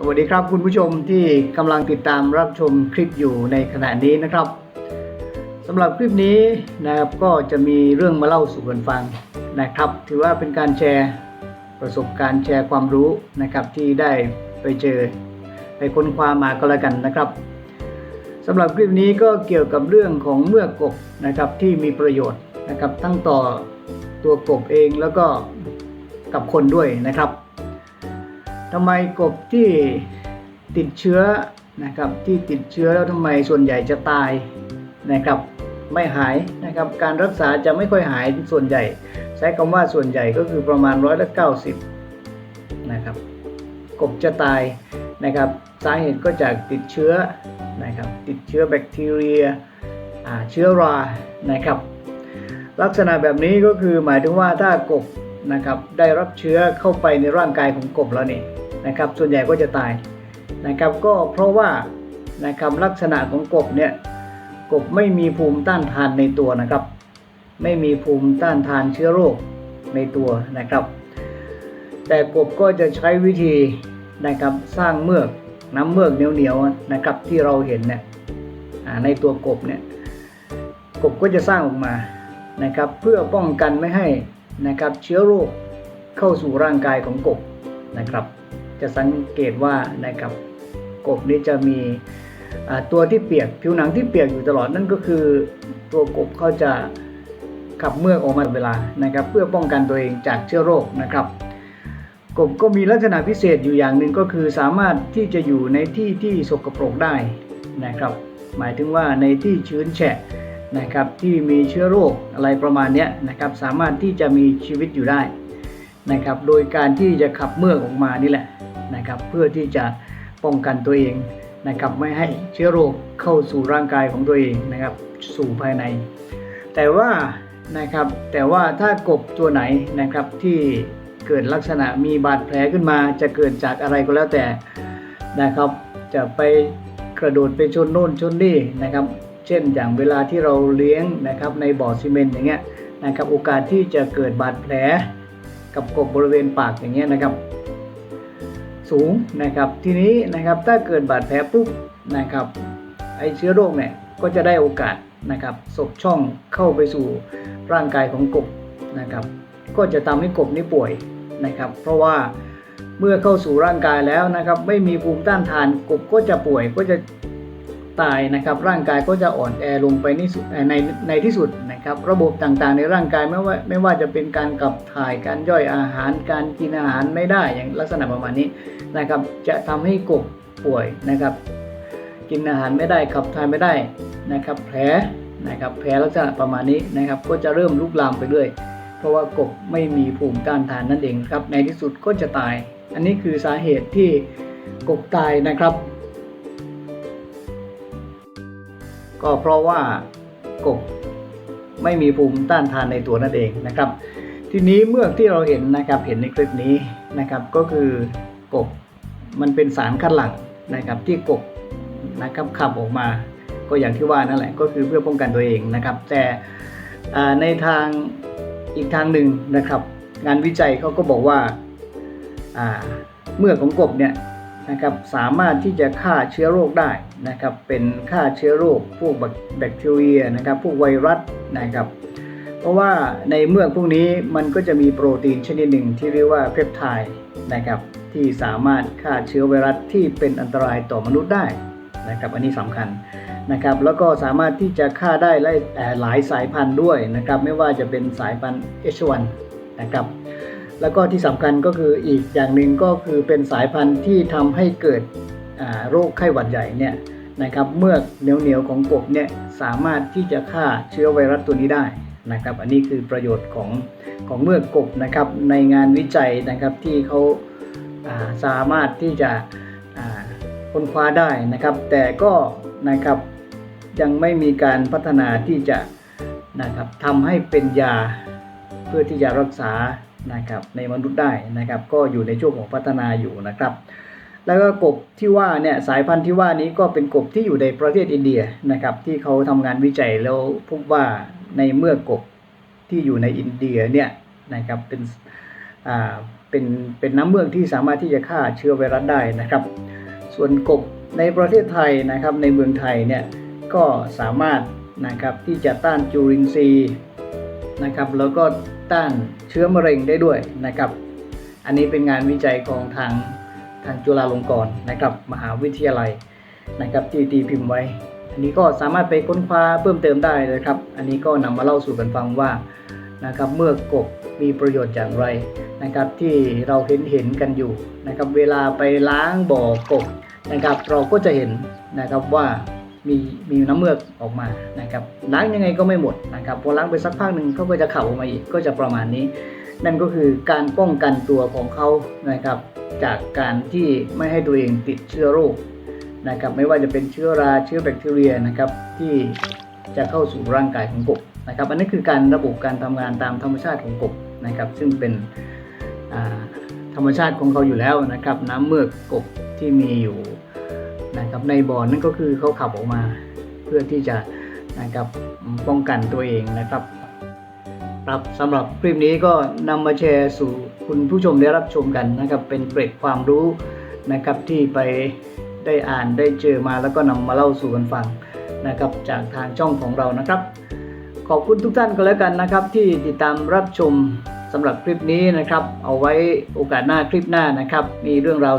สวัสดีครับคุณผู้ชมที่กำลังติดตามรับชมคลิปอยู่ในขณะนี้นะครับสำหรับคลิปนี้นะครับก็จะมีเรื่องมาเล่าสู่กันฟังนะครับ ถือว่าเป็นการแชร์ประสบการณ์แชร์ความรู้นะครับที่ได้ไปเจอไปค้นคว้ามาก็แล้วกันนะครับสำหรับคลิปนี้ก็เกี่ยวกับเรื่องของเมือกกบนะครับที่มีประโยชน์นะครับทั้งต่อตัวกบเองแล้วก็กับคนด้วยนะครับ ทำไมกบที่ติดเชื้อนะครับที่ติดเชื้อแล้วทำไมส่วนใหญ่จะตายนะครับไม่หายนะครับการรักษาจะไม่ค่อยหายส่วนใหญ่ ใช้คำว่าส่วนใหญ่ก็คือประมาณร้อยละเก้าสิบนะครับกบจะตายนะครับสาเหตุก็จากติดเชื้อนะครับติดเชื้อแบคทีเรียเชื้อรานะครับลักษณะแบบนี้ก็คือหมายถึงว่าถ้ากบนะครับได้รับเชื้อเข้าไปในร่างกายของกบแล้วนี่ นะครับ ส่วนใหญ่ก็จะตายนะครับ ก็เพราะว่านะครับลักษณะของกบเนี่ยกบไม่มีภูมิต้านทานในตัวนะครับ ไม่มีภูมิต้านทานเชื้อโรคในตัวนะครับ แต่กบก็จะใช้วิธีนะครับสร้างเมือกน้ำเมือกเหนียวๆนะครับที่เราเห็นเนี่ยในตัวกบเนี่ยกบก็จะสร้างออกมานะครับ เพื่อป้องกันไม่ให้นะครับเชื้อโรคเข้าสู่ร่างกายของกบนะครับ จะสังเกตว่านะครับกบนี้จะมีตัวที่เปียกผิวหนังที่เปียกอยู่ตลอดนั่นก็คือ ตัวกบเขาจะขับเมือกออกมาเวลานะครับ เพื่อป้องกันตัวเองจากเชื้อโรคนะครับ กบก็มีลักษณะพิเศษอยู่อย่างหนึ่งก็คือสามารถที่จะอยู่ในที่ที่สกปรกได้นะครับ หมายถึงว่าในที่ชื้นแฉะนะครับที่มีเชื้อโรคอะไรประมาณนี้นะครับ สามารถที่จะมีชีวิตอยู่ได้นะครับ โดยการที่จะขับเมือกออกมานี่แหละ นะครับเพื่อที่จะป้องกันตัวเองนะครับไม่ให้เชื้อโรคเข้าสู่ร่างกายของตัวเองนะครับสู่ภายใน แต่ว่านะครับแต่ว่าถ้ากบตัวไหนนะครับที่เกิดลักษณะมีบาดแผลขึ้นมา จะเกิดจากอะไรก็แล้วแต่นะครับจะไปกระโดดไปชนโน่นชนนี่นะครับ เช่นอย่างเวลาที่เราเลี้ยงนะครับในบ่อซีเมนต์อย่างเงี้ยนะครับโอกาสที่จะเกิดบาดแผลกับกบบริเวณปากอย่างเงี้ยนะครับ สูงนะครับทีนี้นะครับถ้าเกิดบาดแผลปุ๊บนะครับไอเชื้อโรคเนี่ยก็จะได้โอกาสนะครับสบช่องเข้าไปสู่ร่างกายของกบนะครับ ก็จะทำให้กบนี้ป่วยนะครับ เพราะว่าเมื่อเข้าสู่ร่างกายแล้วนะครับ ไม่มีภูมิต้านทานกบก็จะป่วยก็จะ ตายนะครับ ร่างกายก็จะอ่อนแอลงไปในสุดในในที่สุดนะครับ ระบบต่างๆ ในร่างกายไม่ว่าไม่ว่าจะเป็นการขับถ่ายการย่อยอาหารการกินอาหารไม่ได้อย่างลักษณะประมาณนี้นะครับ จะทำให้กบป่วยนะครับ กินอาหารไม่ได้ขับถ่ายไม่ได้นะครับ แผลนะครับแผลลักษณะประมาณนี้นะครับ ก็จะเริ่มลุกลามไปเรื่อยเพราะว่ากบไม่มีภูมิต้านทานนั่นเองครับ ในที่สุดก็จะตาย อันนี้คือสาเหตุที่กบตายนะครับ ก็เพราะว่ากบไม่มีภูมิต้านทานในตัวนั่นเองนะครับ ทีนี้เมื่อที่เราเห็นนะครับเห็นในคลิปนี้นะครับ ก็คือกบมันเป็นสารคัดหลั่งนะครับที่กบนะครับขับออกมา ก็อย่างที่ว่านั่นแหละก็คือเพื่อป้องกันตัวเองนะครับ แต่ในทางอีกทางหนึ่งนะครับ งานวิจัยเขาก็บอกว่าเมื่อของกบเนี่ย นะครับสามารถที่จะฆ่าเชื้อโรคได้นะครับเป็นฆ่าเชื้อโรคพวกแบคทีเรียนะครับพวกไวรัสนะครับเพราะว่าในเมือกพวกนี้มันก็จะมีโปรตีนชนิดหนึ่งที่เรียกว่าเพปไทด์นะครับที่สามารถฆ่าเชื้อไวรัสที่เป็นอันตรายต่อมนุษย์ได้นะครับอันนี้สำคัญนะครับแล้วก็สามารถที่จะฆ่าได้หลายเอ่อหลายสายพันธุ์ด้วยนะครับไม่ว่าจะเป็นสายพันธุ์ H1 นะครับ แล้วก็ที่สำคัญก็คืออีกอย่างหนึ่งก็คือเป็นสายพันธุ์ที่ทำให้เกิดโรคไข้หวัดใหญ่เนี่ยนะครับเมือกเหนียวๆของกบเนี่ยสามารถที่จะฆ่าเชื้อไวรัสตัวนี้ได้นะครับ อันนี้คือประโยชน์ของของเมือกกบนะครับในงานวิจัยนะครับที่เขาาสามารถที่จะค้นคว้าได้นะครับ แต่ก็นะครับยังไม่มีการพัฒนาที่จะนะครับทำให้เป็นยาเพื่อที่จะรักษา นะครับในมนุษย์ได้นะครับก็อยู่ในช่วงของพัฒนาอยู่นะครับ แล้วก็กบที่ว่าเนี่ยสายพันธุ์ที่ว่านี้ก็เป็นกบที่อยู่ในประเทศอินเดียนะครับที่เขาทำงานวิจัยแล้วพบว่าในเมื่อกบที่อยู่ในอินเดียเนี่ยนะครับเป็นอ่าเป็นเป็นน้ำเมือกที่สามารถที่จะฆ่าเชื้อไวรัสได้นะครับ ส่วนกบในประเทศไทยนะครับในเมืองไทยเนี่ยก็สามารถนะครับที่จะต้านจุลินทรีย์ นะครับแล้วก็ต้านเชื้อมะเร็งได้ด้วยนะครับ อันนี้เป็นงานวิจัยของทางทางจุฬาลงกรณ์นะครับมหาวิทยาลัยนะครับที่ตีพิมพ์ไว้ อันนี้ก็สามารถไปค้นคว้าเพิ่มเติมได้เลยครับ อันนี้ก็นำมาเล่าสู่กันฟังว่านะครับเมื่อกบมีประโยชน์อย่างไรนะครับที่เราเห็นเห็นกันอยู่นะครับเวลาไปล้างบ่อกบนะครับเราก็จะเห็นนะครับว่า มีมีน้ำเมือกออกมานะครับล้างยังไงก็ไม่หมดนะครับพอล้างไปสักพักหนึ่งเขาก็จะเข่าออกมาอีกก็จะประมาณนี้ นั่นก็คือการป้องกันตัวของเขานะครับจากการที่ไม่ให้ตัวเองติดเชื้อโรคนะครับไม่ว่าจะเป็นเชื้อราเชื้อแบคทีเรียนะครับที่จะเข้าสู่ร่างกายของกบนะครับอันนี้คือการระบบการทำงานตามธรรมชาติของกบนะครับซึ่งเป็นธรรมชาติของเขาอยู่แล้วนะครับ น้ำเมือกกบที่มีอยู่ นะครับในบ่อนนั่นก็คือเขาขับออกมา เพื่อที่จะนะครับป้องกันตัวเองนะครับครับสำหรับคลิปนี้ก็นำมาแชร์สู่คุณผู้ชมได้รับชมกันนะครับ เป็นเกร็ดความรู้นะครับที่ไปได้อ่านได้เจอมาแล้วก็นำมาเล่าสู่กันฟังนะครับ จากทางช่องของเรานะครับ ขอบคุณทุกท่านก็แล้วกันนะครับ ที่ติดตามรับชมสำหรับคลิปนี้นะครับ เอาไว้โอกาสหน้าคลิปหน้านะครับ มีเรื่องราว